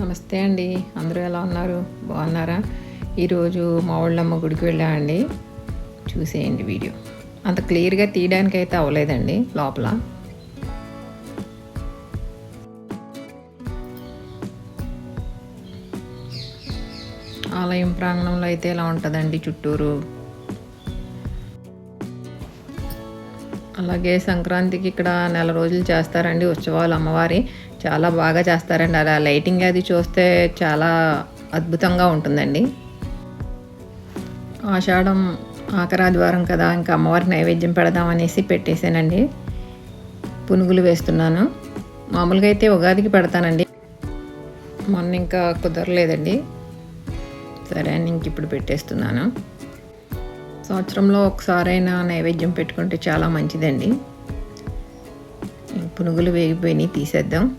నమస్తే అండి. అందరూ ఎలా ఉన్నారు? బాగున్నారా? ఈరోజు మా వాళ్ళమ్మ గుడికి వెళ్ళామండి. చూసేయండి వీడియో. అంత క్లియర్గా తీయడానికి అయితే అవ్వలేదండి లోపల. ఆలయం ప్రాంగణంలో అయితే ఇలా ఉంటుందండి చుట్టూరు? అలాగే సంక్రాంతికి ఇక్కడ నెల రోజులు చేస్తారండి ఉత్సవాలు అమ్మవారి. చాలా బాగా చేస్తారండి. అలా లైటింగ్ అది చూస్తే చాలా అద్భుతంగా ఉంటుందండి. ఆషాఢం ఆఖరి కదా ఇంకా అమ్మవారికి నైవేద్యం పెడదామనేసి పెట్టేశానండి. పునుగులు వేస్తున్నాను. మామూలుగా అయితే ఉగాదికి పెడతానండి. మొన్న ఇంకా కుదరలేదండి. సరే అని ఇంక ఇప్పుడు పెట్టేస్తున్నాను. సంవత్సరంలో ఒకసారైనా నైవేద్యం పెట్టుకుంటే చాలా మంచిదండి. పునుగులు వేగిపోయినాయి తీసేద్దాం.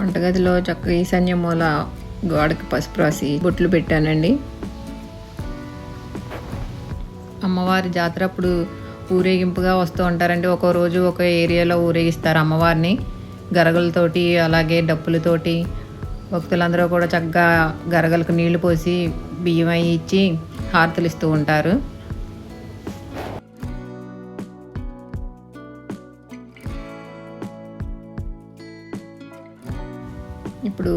వంటగదిలో చక్కగా ఈశాన్య మూల గోడకి పసుపు రాసి బొట్లు పెట్టానండి. అమ్మవారి జాతర అప్పుడు ఊరేగింపుగా వస్తూ ఉంటారండి. ఒక్కో రోజు ఒక ఏరియాలో ఊరేగిస్తారు అమ్మవారిని. గరగలతోటి అలాగే డప్పులతోటి భక్తులందరూ కూడా చక్కగా గరగలకు నీళ్ళు పోసి బియ్యం అయి ఇచ్చి హారతలు ఇస్తూ ఉంటారు. ఇప్పుడు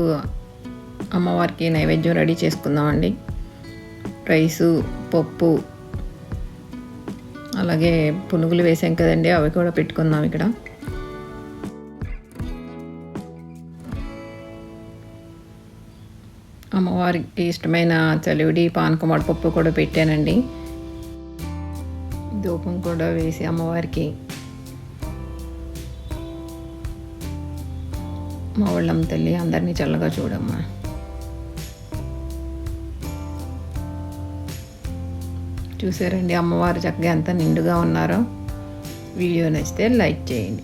అమ్మవారికి నైవేద్యం రెడీ చేసుకుందామండి. రైసు పప్పు అలాగే పునుగులు వేసాం కదండి అవి కూడా పెట్టుకుందాం ఇక్కడ. అమ్మవారికి ఇష్టమైన చలివిడి పానకం వడపప్పు కూడా పెట్టానండి. ధూపం కూడా వేసి అమ్మవారికి మా వాళ్ళమ్మ తల్లి అందరినీ చల్లగా చూడమ్మా. చూసారండి అమ్మవారు చక్కగా ఎంత నిండుగా ఉన్నారో. వీడియో నచ్చితే లైక్ చేయండి.